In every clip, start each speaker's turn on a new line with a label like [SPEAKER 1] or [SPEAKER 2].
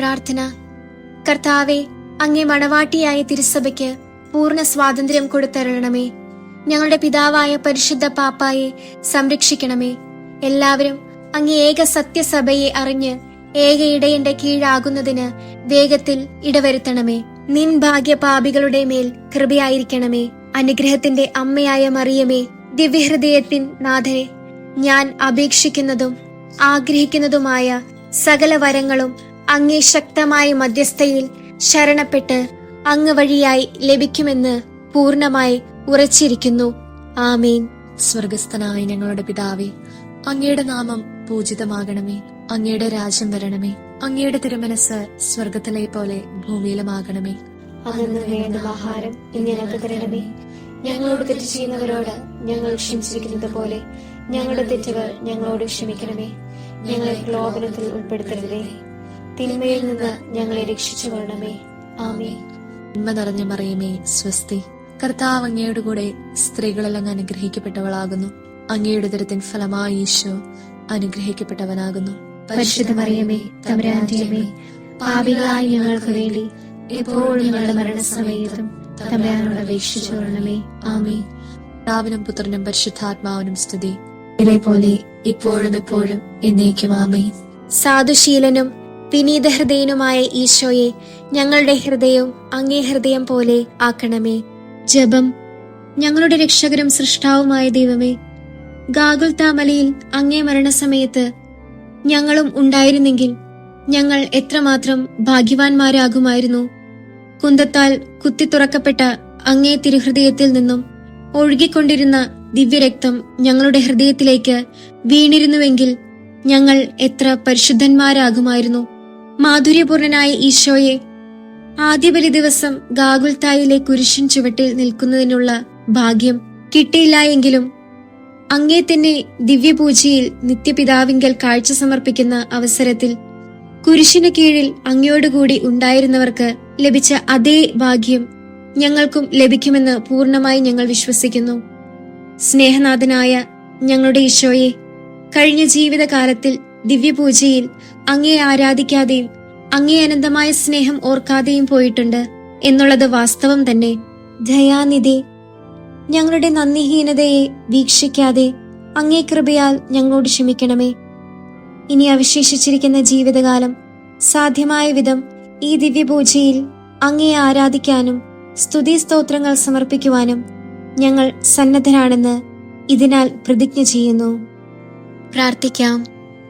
[SPEAKER 1] പ്രാർത്ഥന. കർത്താവെ അങ്ങേ മണവാട്ടിയായ തിരുസഭയ്ക്ക് പൂർണ സ്വാതന്ത്ര്യം കൊടുത്തരണമേ. ഞങ്ങളുടെ പിതാവായ പരിശുദ്ധ പാപ്പായെ സംരക്ഷിക്കണമേ. എല്ലാവരും അങ്ങേ ഏക സത്യസഭയെ അറിഞ്ഞ് ഏക ഇടയന്റെ കീഴാകുന്നതിന് വേഗത്തിൽ ഇടവരുത്തണമേ. നിൻ ഭാഗ്യ പാപികളുടെ മേൽ കൃപയായിരിക്കണമേ. അനുഗ്രഹത്തിന്റെ അമ്മയായ മറിയമേ ദിവ്യഹൃദയത്തിൻ നാഥനെ ഞാൻ അപേക്ഷിക്കുന്നതും ആഗ്രഹിക്കുന്നതുമായ സകല വരങ്ങളും അങ്ങേ ശക്തമായ മധ്യസ്ഥയിൽ ശരണപ്പെട്ട് അങ്ങ് വഴിയായി ലഭിക്കുമെന്ന് പൂർണമായി ഉറച്ചിരിക്കുന്നു. ആമേൻ.
[SPEAKER 2] സ്വർഗസ്ഥനായ ഞങ്ങളുടെ പിതാവേ അങ്ങയുടെ നാമം പൂജിതമാകണമേ. അങ്ങയുടെ രാജ്യം വരണമേ. അങ്ങയുടെ തിരുമനസ് സ്വർഗത്തിലെ പോലെ ഭൂമിയിലുമാകണമേ.
[SPEAKER 1] ഞങ്ങളോട് തെറ്റ് ചെയ്യുന്നവരോട് ഞങ്ങൾ ക്ഷമിച്ചിരിക്കുന്നത് പോലെ ഞങ്ങളുടെ തെറ്റുകൾ ഞങ്ങളോട് ക്ഷമിക്കണമേ. ഞങ്ങളെ പ്രലോഭനത്തിൽ ഉൾപ്പെടുത്തരുതേ. തിന്മയിൽ നിന്ന് ഞങ്ങളെ രക്ഷിച്ചു കൊള്ളണമേ ആമേ
[SPEAKER 2] തിന്മ നിറഞ്ഞ മറിയമേ സ്വസ്തി. കർത്താവ് അങ്ങയുടെ കൂടെ സ്ത്രീകളെല്ലാം അങ്ങ് അനുഗ്രഹിക്കപ്പെട്ടവളാകുന്നു. അങ്ങയുടെ ദരത്തിൻ ഫലമായി ഈശോ അനുഗ്രഹിക്കപ്പെട്ടവനാകുന്നു.
[SPEAKER 1] പരിശുദ്ധ മറിയമേ തമ്പുരാന്റിയമേ പാപികളായി ഞങ്ങൾക്ക് വേണ്ടി എപ്പോഴും ഞങ്ങളുടെ മരണസമയത്തും തമരാനോട് അപേക്ഷിച്ചു കൊള്ളണമേ. ആമേ
[SPEAKER 2] പിതാവിനും പുത്രനും പരിശുദ്ധാത്മാവിനും സ്തുതി.
[SPEAKER 1] ഇതേപോലെ
[SPEAKER 2] ഇപ്പോഴും എപ്പോഴും എന്നേക്കും ആമേ
[SPEAKER 1] സാധുശീലനും വിനീത ഹൃദയനുമായ ഈശോയെ ഞങ്ങളുടെ ഹൃദയം അങ്ങേ ഹൃദയം പോലെ ആക്കണമേ. ജപം. ഞങ്ങളുടെ രക്ഷകരും സൃഷ്ടാവുമായ ദൈവമേ ഗാഗുൽത്താമലയിൽ അങ്ങേ മരണസമയത്ത് ഞങ്ങളും ഉണ്ടായിരുന്നെങ്കിൽ ഞങ്ങൾ എത്രമാത്രം ഭാഗ്യവാന്മാരാകുമായിരുന്നു. കുന്തത്താൽ കുത്തി തുറക്കപ്പെട്ട അങ്ങേ തിരുഹൃദയത്തിൽ നിന്നും ഒഴുകിക്കൊണ്ടിരുന്ന ദിവ്യരക്തം ഞങ്ങളുടെ ഹൃദയത്തിലേക്ക് വീണിരുന്നുവെങ്കിൽ ഞങ്ങൾ എത്ര പരിശുദ്ധന്മാരാകുമായിരുന്നു. മാധുര്യപൂർണനായ ഈശോയെ. ആദ്യബലി ദിവസം ഗാഗുൽത്തായിലെ കുരിശിൻ ചുവട്ടിൽ നിൽക്കുന്നതിനുള്ള ഭാഗ്യം കിട്ടിയില്ല എങ്കിലും അങ്ങേ തന്നെ ദിവ്യപൂജയിൽ നിത്യപിതാവിങ്കൽ കാഴ്ച സമർപ്പിക്കുന്ന അവസരത്തിൽ കുരിശിന് കീഴിൽ അങ്ങയോടുകൂടി ഉണ്ടായിരുന്നവർക്ക് ലഭിച്ച അതേ ഭാഗ്യം ഞങ്ങൾക്കും ലഭിക്കുമെന്ന് പൂർണമായി ഞങ്ങൾ വിശ്വസിക്കുന്നു. സ്നേഹനാഥനായ ഞങ്ങളുടെ ഈശോയെ കഴിഞ്ഞ ജീവിതകാലത്തിൽ ദിവ്യപൂജയിൽ അങ്ങേ ആരാധിക്കാതെയും അങ്ങേ അനന്തമായ സ്നേഹം ഓർക്കാതെയും പോയിട്ടുണ്ട് എന്നുള്ളത് വാസ്തവം തന്നെ. ദയാനിധി ഞങ്ങളുടെ നന്ദിഹീനതയെ വീക്ഷിക്കാതെ അങ്ങേ കൃപയാൽ ഞങ്ങളോട് ക്ഷമിക്കണമേ. ഇനി അവശേഷിച്ചിരിക്കുന്ന ജീവിതകാലം സാധ്യമായ വിധം ഈ ദിവ്യപൂജയിൽ അങ്ങയെ ആരാധിക്കാനും സ്തുതി സ്തോത്രങ്ങൾ സമർപ്പിക്കുവാനും ഞങ്ങൾ സന്നദ്ധരാണെന്ന് ഇതിനാൽ പ്രതിജ്ഞ ചെയ്യുന്നു. പ്രാർത്ഥിക്കാം.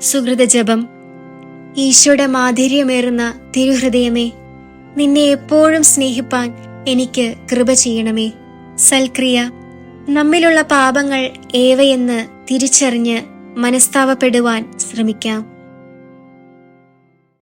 [SPEAKER 1] സുഹൃത ജപം ഈശോയുടെ മാധുര്യമേറുന്ന തിരുഹൃദയമേ നിന്നെ എപ്പോഴും സ്നേഹിപ്പാൻ എനിക്ക് കൃപ ചെയ്യണമേ. സൽക്രിയ നമ്മിലുള്ള പാപങ്ങൾ ഏവയെന്ന് തിരിച്ചറിഞ്ഞ് മനസ്താവപ്പെടുവാൻ ശ്രമിക്കാം.